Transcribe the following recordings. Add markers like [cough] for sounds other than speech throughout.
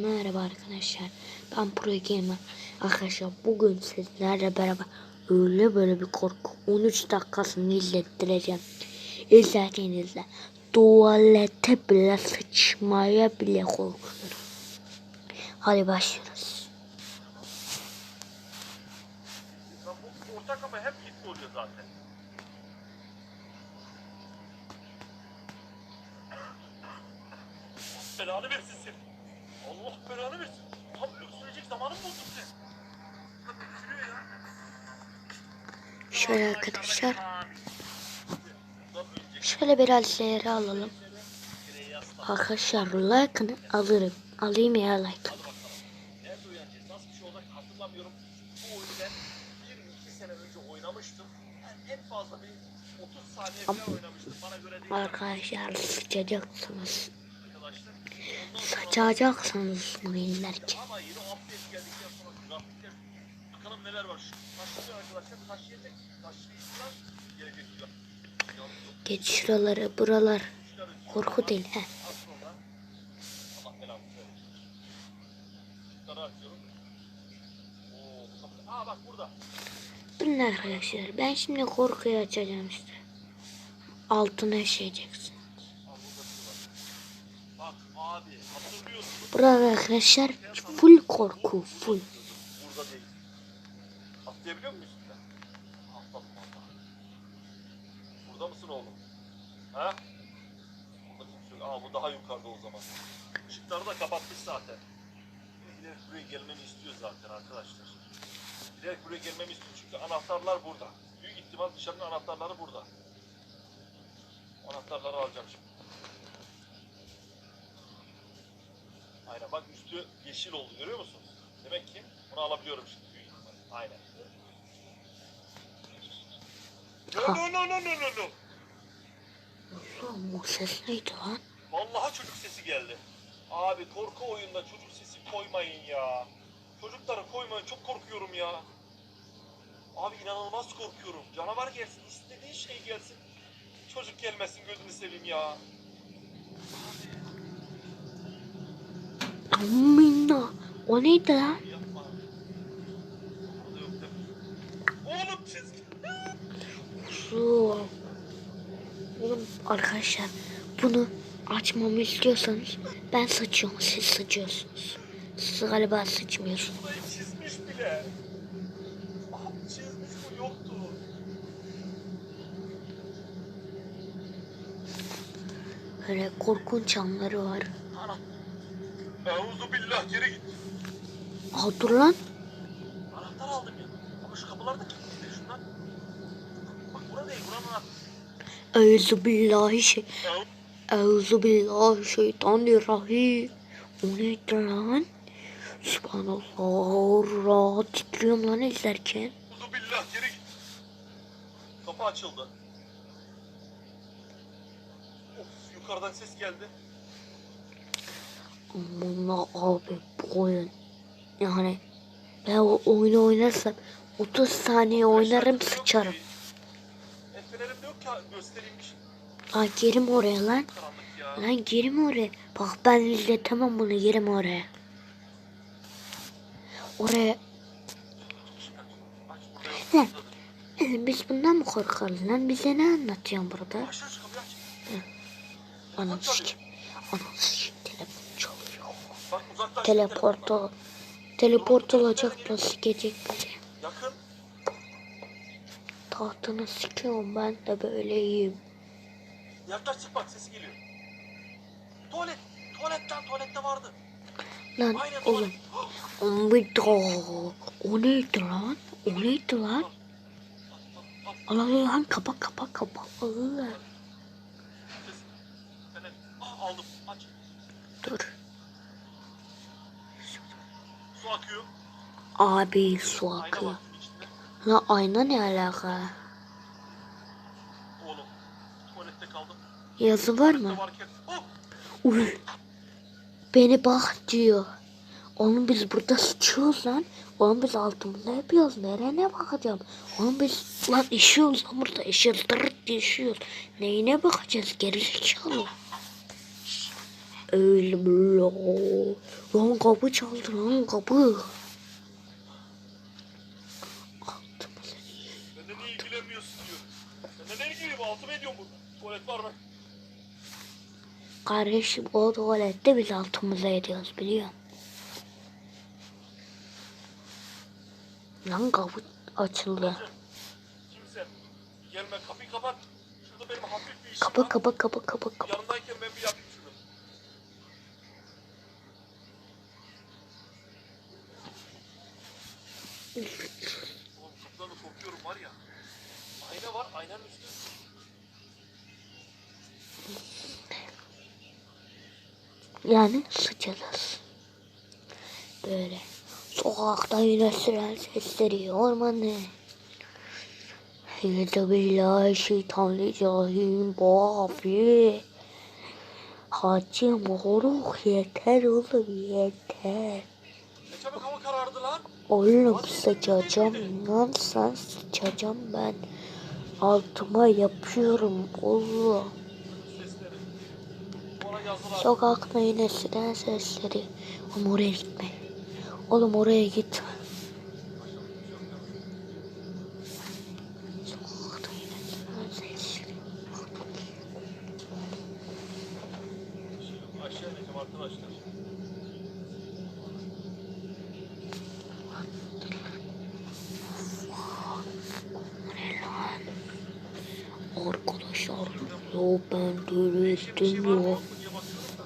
Merhaba arkadaşlar. Ben Pro Gamer. Arkadaşlar bugün sizlerle beraber öyle böyle bir korku 13 dakikasını izlettireceğim. İzlerken izle. Tuvalete bile sıçmaya bile korkuyorum. Hadi başlıyoruz. Bu ortak ama hep gitti oluyor zaten. [coughs] Belanı versin seni. Belanı versin. Tam öksürecek zamanı mı buldun sen? Tam öksürüyor ya. Şöyle arkadaşlar. Şöyle biraz değeri alalım. Arkadaşlar like'ını alırım. Alayım ya like. Şey olacak hatırlamıyorum. Bu oyunu ben 1-2 sene önce oynamıştım. Yani en fazla bir 30 saniye falan oynamıştım. Bana göre değil. Arkadaşlar sıçacaksınız. Sıçacaksınız bunu grafikler bakalım neler var. Taşlıyor arkadaşlar. Taşıyacak. Taşıyıcılar gelecek diyor. Geç şuraları buralar. Korku değil he. Az sonra Allah belamı verir. Şunları açıyorum. Oo, bu kapı. Aa bak burada. Durun arkadaşlar ben şimdi korkuyu açacağım işte. Altına işeyeceksin. Aa, burada bir var. Bak abi hatırlıyorsun. Burada arkadaşlar full korku full. Burada değil. Atlayabiliyor muyuz üstüne? Atladım valla. Burada mısın oğlum? Ha? Burada kimse yok. Aa bu daha yukarıda o zaman. Işıkları da kapatmış zaten. Bilerek buraya gelmemi istiyor zaten arkadaşlar. Bilerek buraya gelmemi istiyor çünkü anahtarlar burada. Büyük ihtimal dışarının anahtarları burada. Anahtarları alacağım şimdi. Aynen bak üstü yeşil oldu görüyor musunuz? Demek ki bunu alabiliyorum şimdi büyük. Aynen. No no no no no no no. Oğlum bu ses neydi lan? Vallahi çocuk sesi geldi. Abi korku oyunda çocuk sesi koymayın ya. Çocukları koymayın çok korkuyorum ya. Abi inanılmaz korkuyorum. Canavar gelsin, istediği şey gelsin. Çocuk gelmesin gözünü seveyim ya. Amına. O neydi lan? Oğlum. Oğlum arkadaşlar bunu açmamı istiyorsanız ben sıçıyorum siz sıçıyorsunuz. Siz galiba sıçmıyorsunuz. Burayı çizmiş bile. Çizmiş bu yoktu. Böyle korkunç anları var. Ana. Euzu billah geri git. Aa dur lan. Anahtar aldım ya. Ama şu kapılar da kilitli şunlar. Bak bura değil buranın anahtarı. Euzu billahi şey. Eu- Euzu billahi şeytanirrahim. O neydi lan? Subhanallah. Rahat titriyorum lan izlerken. Euzu billah geri git. Kapı açıldı. Of yukarıdan ses geldi. Aman abi bu oyun. Yani ben o oyunu oynarsam 30 saniye oynarım sıçarım. şey. Lan girim oraya lan. Lan girim oraya. Bak ben izletemem bunu girim oraya. Oraya. Lan. Biz bundan mı korkarız lan? Bize ne anlatıyorsun burada? Anam sikim. Anam sikim. Teleport ol. Teleport olacak da sikecek bizi. Tahtını sikiyorum ben de böyleyim. Yaklaş çık bak sesi geliyor. Tuvalet. Tuvaletten tuvalette vardı. Lan Aynen oğlum. tuvalet. [gasps] O neydi lan? O neydi lan? Al al lan kapa kapa kapa. Allah. Ah, aldım. Aç. Dur. Su akıyor. Abi su akıyor. Lan ayna ne alaka? Oğlum. Yazı var mı? Uy. Beni bak diyor. Oğlum biz burada sıçıyoruz lan. Oğlum biz altımızda yapıyoruz. Nereye bakacağım? Oğlum biz lan işiyoruz lan burada. İşiyoruz. Diye işiyoruz. Neyine bakacağız? Gerizekalı. öyle böyle. Lan kapı çaldı lan kapı. Altımıza Benden niye ilgilenmiyorsun diyor. Benden ne ilgileniyorum? Altıma ediyorum burada. Tuvalet var mı? Kardeşim o tuvalette biz altımıza ediyoruz biliyor? Lan kapı açıldı. Kimse. Gelme kapıyı kapat. Şurada benim hafif bir işim Kapı var. kapı kapı kapı kapı. Yanındayken ben bir yapayım şunu. Oğlum kapılarını korkuyorum var ya. Ayna var, aynanın üstü. Yani sıçacağız. Böyle. Sokakta yine süren sesleri ormanı. Yedi billahi şeytanirracim bu abi. Hacı moruk yeter oğlum yeter. Çabuk hava karardı lan. Oğlum sıçacağım lan sen sıçacağım ben. Altıma yapıyorum oğlum. Yine siren sesleri. Oğlum oraya gitme. Oğlum oraya ineceğim arkadaşlar. Yo ben Bir şey dürüstüm var mı yo. yok mu diye bakıyorum da.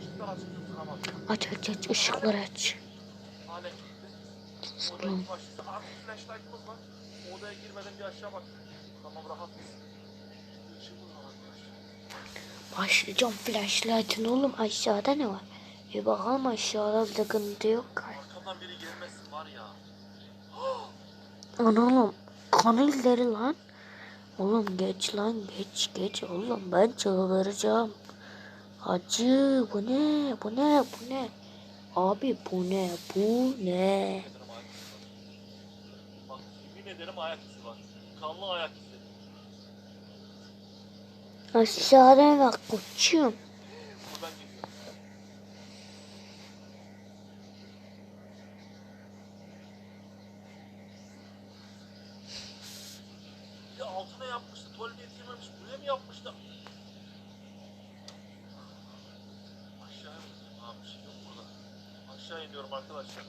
Işıklar açık tutturamam. Aç aç aç ışıkları aç. Tamam. Başlayacağım flashlight'ın oğlum aşağıda ne var? Bir bakalım aşağıda sıkıntı yok. Arkamdan biri gelmesin var ya. Ana oğlum kan izleri lan. Oğlum geç lan geç geç oğlum ben çıldıracağım. Hacı bu ne bu ne bu ne? Abi bu ne bu ne? Ayak izi var. Kanlı ayak izi. Aşağıda bak koçum. Buradan geliyor. Ya altına yapmıştı. Tuvalete yetişememiş. Buraya mı yapmıştı? Aşağıya mı? Abi bir şey yok burada. Aşağı iniyorum arkadaşlar.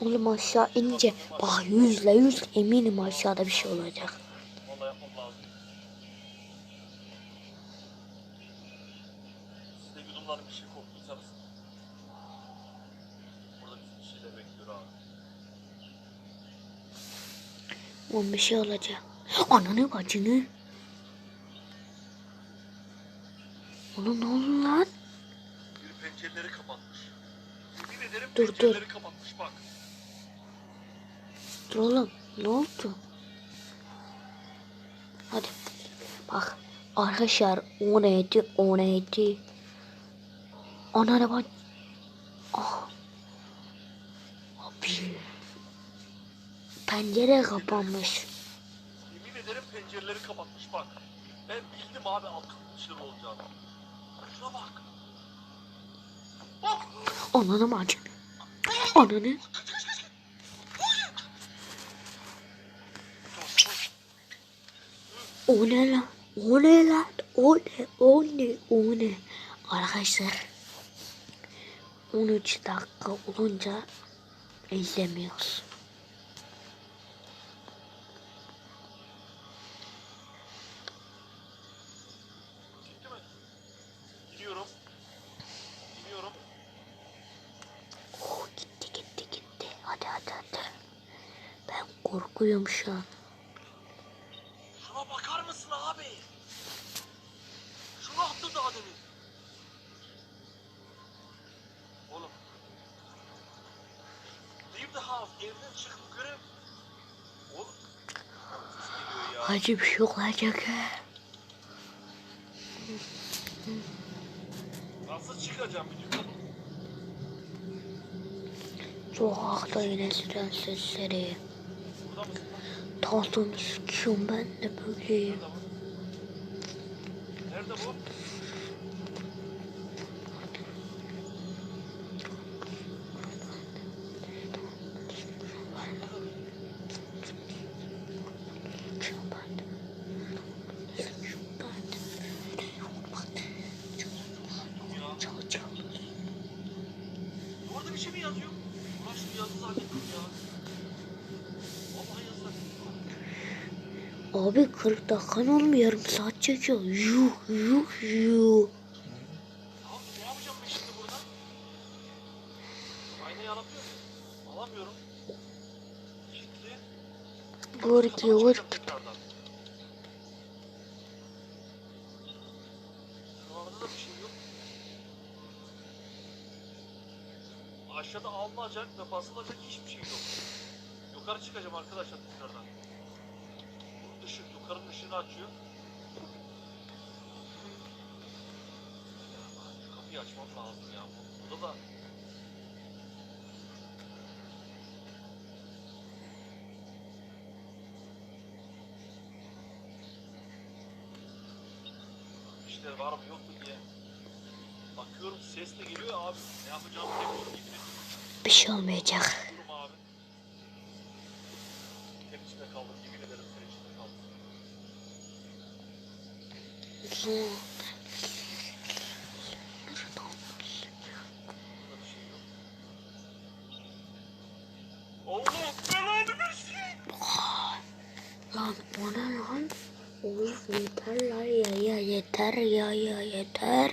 Oğlum aşağı ince bak yüzle yüz eminim aşağıda bir şey olacak. Bir şey bir. Oğlum bir şey olacak. Ananı bacını. Oğlum ne oldu lan? Biri pencereleri kapatmış. Ederim Dur, dur. kapatmış bak. Dur oğlum ne oldu? Hadi bak arkadaşlar o neydi o neydi? Ananı bak. Ah. Abi. Pencere kapanmış. Yemin ederim pencereleri kapatmış bak. Ben bildim abi katın dışarı olacağını. Şuna bak. Ananı bacını. Ananı. O ne lan? O ne lan? O ne? O ne? O ne? Arkadaşlar 13 dakika olunca izlemiyoruz. Gitti mi? Gidiyorum. Gidiyorum. Oh, gitti gitti gitti. Hadi hadi hadi. Ben korkuyorum şu an. Şuna bakar mısın abi? Şunu attı daha demin. Oğlum. Leave the house. Evden çık yukarı. Oğlum. Ses geliyor ya. Acı bir şey olacak ha. Nasıl çıkacağım biliyorum. Sokakta yine siren sesleri. Burada mısın lan? Tahtını sıkıyorum ben de böyleyim. Nerede bu? Nerede bu? şey mi yazıyor? Ulan şimdi yazı zannettim ya. Vallahi yazı zannettim. Abi 40 dakikan olmuyor yarım saat çekiyor. Yuh yuh yuh. Şey yok. Aşağıda alınacak ve basılacak hiçbir şey yok. Yukarı çıkacağım arkadaşlar tekrardan. Yukarının ışığını açıyor. Şu kapıyı açmam lazım ya. Bu- Burada da işler var mı yok mu diye. Bakıyorum ses de geliyor abi. Ne yapacağımı bilmiyorum. Bir şey olmayacak. Durum abi. Hep içinde kaldım. Yemin ederim sen içinde kaldım. Burada bir şey yok. Allah belanı versin. Lan o ne lan? Oğlum yeter lan ya ya yeter ya ya yeter.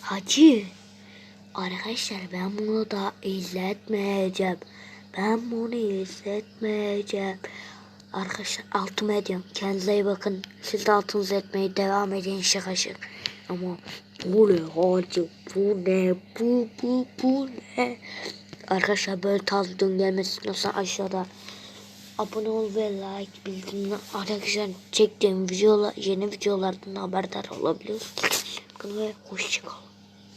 Hacı. Arkadaşlar ben bunu da izletmeyeceğim. Ben bunu izletmeyeceğim. Arkadaşlar altıma ediyorum. Kendinize iyi bakın. Siz de altınızı etmeye devam edin şaka şaka. Ama bu ne hacı? Bu ne? Bu bu bu ne? Arkadaşlar böyle tarz videonun gelmesi istiyorsan aşağıda abone ol ve like bildirimleri arkadaşlar çektiğim videolar yeni videolardan haberdar olabiliyorsunuz. Bakın ve hoşçakalın.